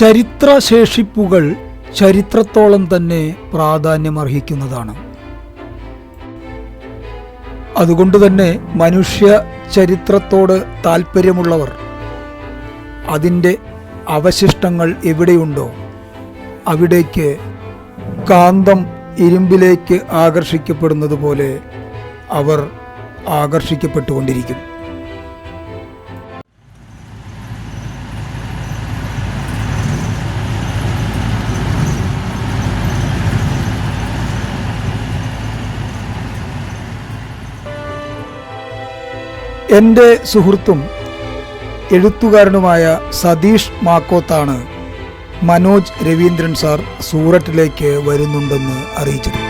ചരിത്രശേഷിപ്പുകൾ ചരിത്രത്തോളം തന്നെ പ്രാധാന്യമർഹിക്കുന്നതാണ്. അതുകൊണ്ട് തന്നെ മനുഷ്യ ചരിത്രത്തോട് താല്പര്യമുള്ളവർ അതിന്റെ അവശിഷ്ടങ്ങൾ എവിടെയുണ്ടോ അവിടേക്ക് കാന്തം ഇരുമ്പിലേക്ക് ആകർഷിക്കപ്പെടുന്നത് പോലെ അവർ ആകർഷിക്കപ്പെട്ടുകൊണ്ടിരിക്കും. എന്റെ സുഹൃത്തും എഴുത്തുകാരനുമായ സതീഷ് മാക്കോത്താണ് മനോജ് രവീന്ദ്രൻ സാർ സൂററ്റിലേക്ക് വരുന്നുണ്ടെന്ന് അറിയിച്ചത്.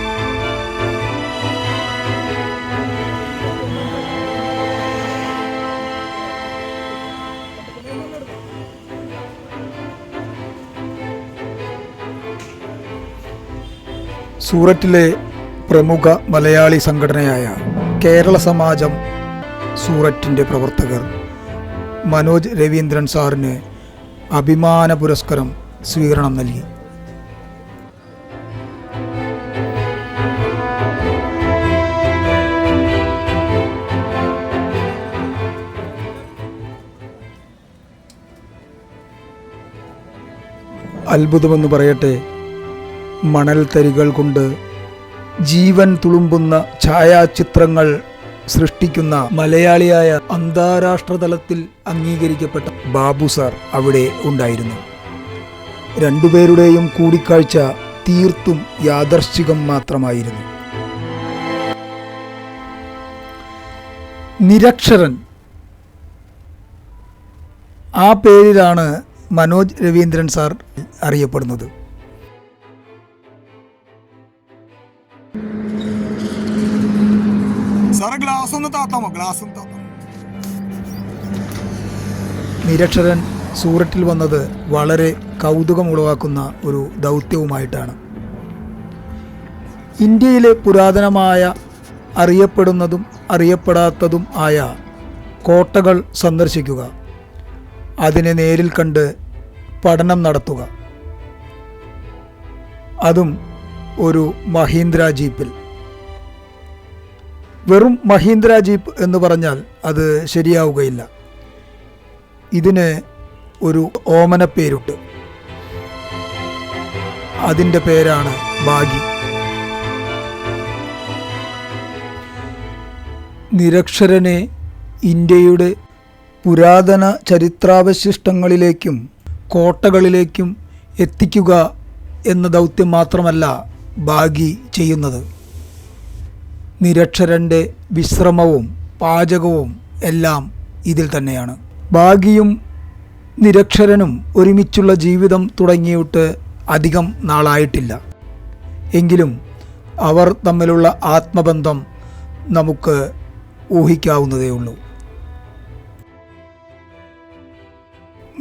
സൂററ്റിലെ പ്രമുഖ മലയാളി സംഘടനയായ കേരള സമാജം സൂററ്റിന്റെ പ്രവർത്തകർ മനോജ് രവീന്ദ്രൻ സാറിന് അഭിമാന പുരസ്കാരം സ്വീകരണം നൽകി. അത്ഭുതമെന്ന് പറയട്ടെ മണൽ തരികൾ കൊണ്ട് ജീവൻ തുളുമ്പുന്ന ഛായാചിത്രങ്ങൾ സൃഷ്ടിക്കുന്ന മലയാളിയായ അന്താരാഷ്ട്ര തലത്തിൽ അംഗീകരിക്കപ്പെട്ട ബാബു സാർ അവിടെ ഉണ്ടായിരുന്നു. രണ്ടുപേരുടെയും കൂടിക്കാഴ്ച തീർത്തും യാദർശികം മാത്രമായിരുന്നു. നിരക്ഷരൻ. ആ പേരിലാണ് മനോജ് രവീന്ദ്രൻ സാർ അറിയപ്പെടുന്നത്. സാറേ ഗ്ലാസ് ഒന്ന് താത്താമോ? ഗ്ലാസ് ഒന്ന് താത്താമോ? നിരക്ഷരൻ സൂററ്റിൽ വന്നത് വളരെ കൗതുകം ഉളവാക്കുന്ന ഒരു ദൗത്യവുമായിട്ടാണ്. ഇന്ത്യയിലെ പുരാതനമായ അറിയപ്പെടുന്നതും അറിയപ്പെടാത്തതും ആയ കോട്ടകൾ സന്ദർശിക്കുക. അതിനെ നേരിൽ കണ്ട് പഠനം നടത്തുക. അതും ഒരു മഹീന്ദ്ര ജീപ്പിൽ. വെറും മഹീന്ദ്ര ജീപ്പ് എന്ന് പറഞ്ഞാൽ അത് ശരിയാവുകയില്ല. ഇതിന് ഒരു ഓമന പേരുണ്ട് അതിന്റെ പേരാണ് ബാഗി നിരക്ഷരനെ ഇന്ത്യയുടെ പുരാതന ചരിത്രാവശിഷ്ടങ്ങളിലേക്കും കോട്ടകളിലേക്കും എത്തിക്കുക എന്ന ദൗത്യം മാത്രമല്ല ബാഗി ചെയ്യുന്നത്. നിരക്ഷരന്റെ വിശ്രമവും പാചകവും എല്ലാം ഇതിൽ തന്നെയാണ്. ഭാഗിയും നിരക്ഷരനും ഒരുമിച്ചുള്ള ജീവിതം തുടങ്ങിയിട്ട് അധികം നാളായിട്ടില്ല. എങ്കിലും അവർ തമ്മിലുള്ള ആത്മബന്ധം നമുക്ക് ഊഹിക്കാവുന്നതേ ഉള്ളൂ.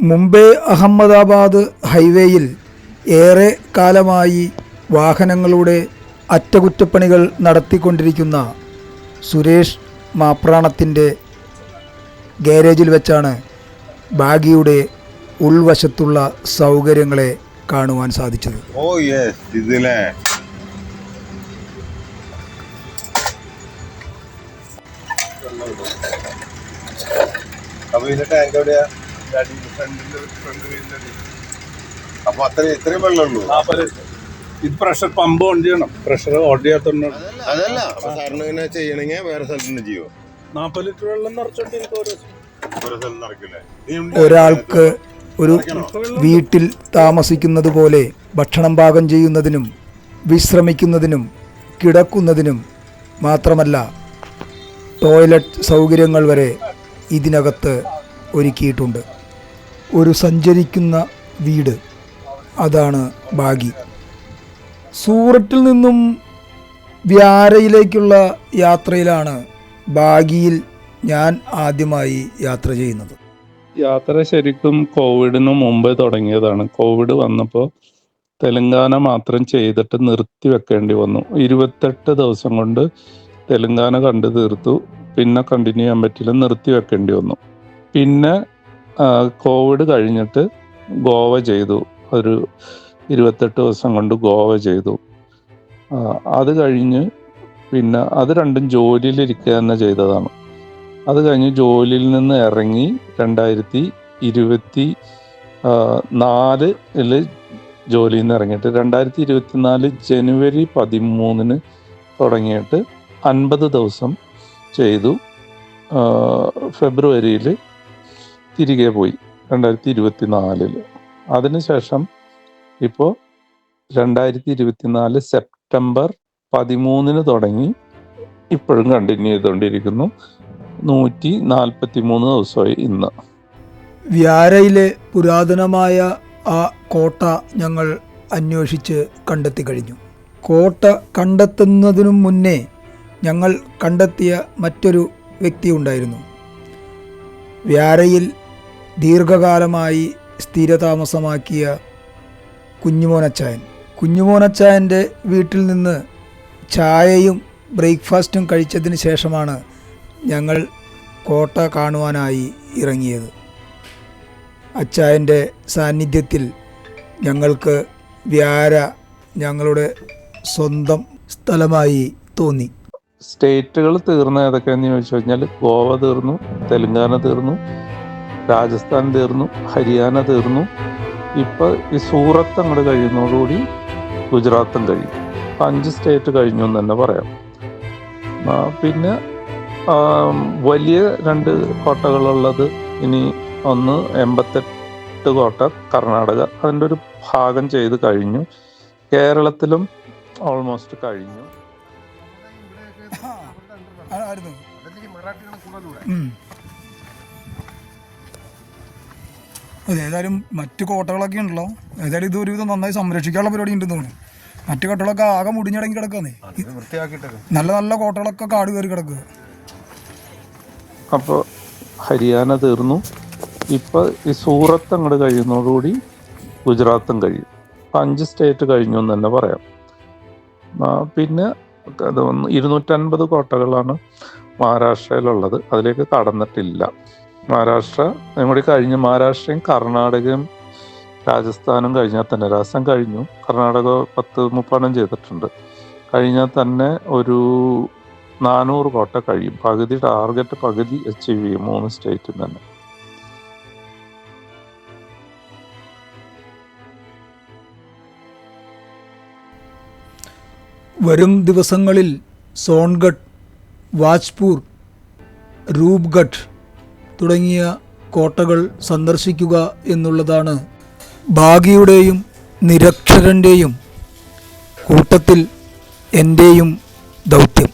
മുംബൈ അഹമ്മദാബാദ് ഹൈവേയിൽ ഏറെ കാലമായി വാഹനങ്ങളുടെ അറ്റകുറ്റപ്പണികൾ നടത്തിക്കൊണ്ടിരിക്കുന്ന സുരേഷ് മാപ്രാണത്തിന്റെ ഗാരേജിൽ വെച്ചാണ് ബാഗിയുടെ ഉൾവശത്തുള്ള സൗകര്യങ്ങളെ കാണുവാൻ സാധിച്ചത്. ഓ യെസ് ഇതിലെ. അപ്പൊ ഇതിന്റെ ടാങ്ക് എവിടെയാ? അപ്പൊ അത്രയും ഇത്രയും വെള്ളമുള്ളൂ. ഇത് പ്രഷർ പമ്പ് ഓൺ ചെയ്യണം. പ്രഷർ ഓൺ ചെയ്യാത്തോണ്ട്. അതല്ല അപ്പൊ സാറിന് ഇങ്ങനെ ചെയ്യണമെങ്കിൽ വേറെ സ്ഥലത്ത് നിന്ന് ചെയ്യോ നാൽപ്പത് ലിറ്റർ വെള്ളം നിറച്ചോണ്ട് എനിക്ക് ഓരോ വേറെ സ്ഥലം നടക്കില്ലേ ഒരാൾക്ക് ഒരു വീട്ടിൽ താമസിക്കുന്നത് പോലെ ഭക്ഷണം പാകം ചെയ്യുന്നതിനും വിശ്രമിക്കുന്നതിനും കിടക്കുന്നതിനും മാത്രമല്ല ടോയ്ലറ്റ് സൗകര്യങ്ങൾ വരെ ഇതിനകത്ത് ഒരുക്കിയിട്ടുണ്ട്. ഒരു സഞ്ചരിക്കുന്ന വീട്. അതാണ് ബാഗി സൂററ്റിൽ നിന്നും വ്യാരയിലേക്കുള്ള യാത്രയിലാണ് ബാഗിയിൽ ഞാൻ ആദ്യമായി യാത്ര ചെയ്യുന്നത്. യാത്ര ശരിക്കും കോവിഡിന് മുമ്പ് തുടങ്ങിയതാണ്. കോവിഡ് വന്നപ്പോൾ തെലങ്കാന മാത്രം ചെയ്തിട്ട് നിർത്തി വെക്കേണ്ടി വന്നു. ഇരുപത്തെട്ട് ദിവസം കൊണ്ട് തെലങ്കാന കണ്ടു തീർത്തു. പിന്നെ കണ്ടിന്യൂ ചെയ്യാൻ പറ്റില്ല നിർത്തി വെക്കേണ്ടി വന്നു. പിന്നെ കോവിഡ് കഴിഞ്ഞിട്ട് ഗോവ ചെയ്തു. ഒരു ഇരുപത്തെട്ട് ദിവസം കൊണ്ട് ഗോവ ചെയ്തു. അത് കഴിഞ്ഞ് പിന്നെ അത് രണ്ടും ജോലിയിലിരിക്കുക തന്നെ ചെയ്തതാണ്. അത് കഴിഞ്ഞ് ജോലിയിൽ നിന്ന് ഇറങ്ങി രണ്ടായിരത്തി ഇരുപത്തി ആ, നാലിൽ ജോലിയിൽ നിന്ന് ഇറങ്ങിയിട്ട് രണ്ടായിരത്തി ഇരുപത്തിനാല് ജനുവരി പതിമൂന്നിന് തുടങ്ങിയിട്ട് അൻപത് ദിവസം ചെയ്തു. ഫെബ്രുവരിയിൽ തിരികെ പോയി രണ്ടായിരത്തി ഇരുപത്തി നാലിൽ അതിനുശേഷം ഇപ്പോൾ രണ്ടായിരത്തി ഇരുപത്തിനാല് സെപ്റ്റംബർ പതിമൂന്നിന് തുടങ്ങി ഇപ്പോഴും കണ്ടിന്യൂ ചെയ്തുകൊണ്ടിരിക്കുന്നു. നൂറ്റി നാൽപ്പത്തി മൂന്ന് ദിവസമായി ഇന്ന്. വ്യാരയിലെ പുരാതനമായ ആ കോട്ട ഞങ്ങൾ അന്വേഷിച്ച് കണ്ടെത്തി കഴിഞ്ഞു. കോട്ട കണ്ടെത്തുന്നതിനു മുന്നേ ഞങ്ങൾ കണ്ടെത്തിയ മറ്റൊരു വ്യക്തി ഉണ്ടായിരുന്നു. വ്യാരയിൽ ദീർഘകാലമായി സ്ഥിരതാമസമാക്കിയ കുഞ്ഞുമോനച്ചായൻ. കുഞ്ഞുമോനച്ചായന്റെ വീട്ടിൽ നിന്ന് ചായയും ബ്രേക്ക്ഫാസ്റ്റും കഴിച്ചതിന് ശേഷമാണ് ഞങ്ങൾ കോട്ട കാണുവാനായി ഇറങ്ങിയത്. അച്ചായന്റെ സാന്നിധ്യത്തിൽ ഞങ്ങൾക്ക് വ്യാര ഞങ്ങളുടെ സ്വന്തം സ്ഥലമായി തോന്നി. സ്റ്റേറ്റുകൾ തീർന്ന ഏതൊക്കെയെന്ന് ചോദിച്ചു കഴിഞ്ഞാൽ ഗോവ തീർന്നു തെലങ്കാന തീർന്നു രാജസ്ഥാൻ തീർന്നു ഹരിയാന തീർന്നു ഇപ്പൊ ഈ സൂറത്ത് അങ്ങോട്ട് കഴിയുന്നതോടുകൂടി ഗുജറാത്തും കഴിയും. അപ്പൊ അഞ്ച് സ്റ്റേറ്റ് കഴിഞ്ഞു എന്ന് തന്നെ പറയാം. പിന്നെ വലിയ രണ്ട് കോട്ടകളുള്ളത് ഇനി ഒന്ന് എൺപത്തെട്ട് കോട്ട കർണാടക അതിന്റെ ഒരു ഭാഗം ചെയ്ത് കഴിഞ്ഞു. കേരളത്തിലും ഓൾമോസ്റ്റ് കഴിഞ്ഞു. അതെ ഏതായാലും മറ്റ് കോട്ടകളൊക്കെ ഉണ്ടല്ലോ. ഏതായാലും ഇത് ഒരുവിധം നന്നായി സംരക്ഷിക്കാനുള്ള പരിപാടി ഉണ്ടെന്ന് തോന്നുന്നു. മറ്റു കോട്ടകളൊക്കെ ആകെ മുടിഞ്ഞടങ്ങി കിടക്കുന്നേ. നല്ല നല്ല കോട്ടകളൊക്കെ കാട് കയറി കിടക്കുക അപ്പോൾ ഹരിയാന തീർന്നു. ഇപ്പൊ ഈ സൂറത്ത് അങ്ങോട്ട് കഴിയുന്നതോടുകൂടി ഗുജറാത്തും കഴിയും. അപ്പൊ അഞ്ച് സ്റ്റേറ്റ് കഴിഞ്ഞു എന്ന് തന്നെ പറയാം. പിന്നെ അത് ഇരുന്നൂറ്റൻപത് കോട്ടകളാണ് മഹാരാഷ്ട്രയിലുള്ളത്. അതിലേക്ക് കടന്നിട്ടില്ല. മഹാരാഷ്ട്ര. കൂടി കഴിഞ്ഞ് മഹാരാഷ്ട്രയും കർണാടകയും രാജസ്ഥാനും കഴിഞ്ഞാൽ തന്നെ രാജസ്ഥാൻ കഴിഞ്ഞു. കർണാടക പത്ത് മുപ്പതെണ്ണം ചെയ്തിട്ടുണ്ട്. കഴിഞ്ഞാൽ തന്നെ ഒരു നാനൂറ് കോട്ട കഴിയും. പകുതി ടാർഗറ്റ് പകുതി അച്ചീവ് ചെയ്യും മൂന്ന് സ്റ്റേറ്റിൽ തന്നെ. വരും ദിവസങ്ങളിൽ സോൺഗഡ് വാജ്പൂർ രൂപ്ഗഡ് തുടങ്ങിയ കോട്ടകൾ സന്ദർശിക്കുക എന്നുള്ളതാണ് ഭാഗിയുടെയും നിരക്ഷരന്റെയും കൂട്ടത്തിൽ എന്റെയും ദൗത്യം.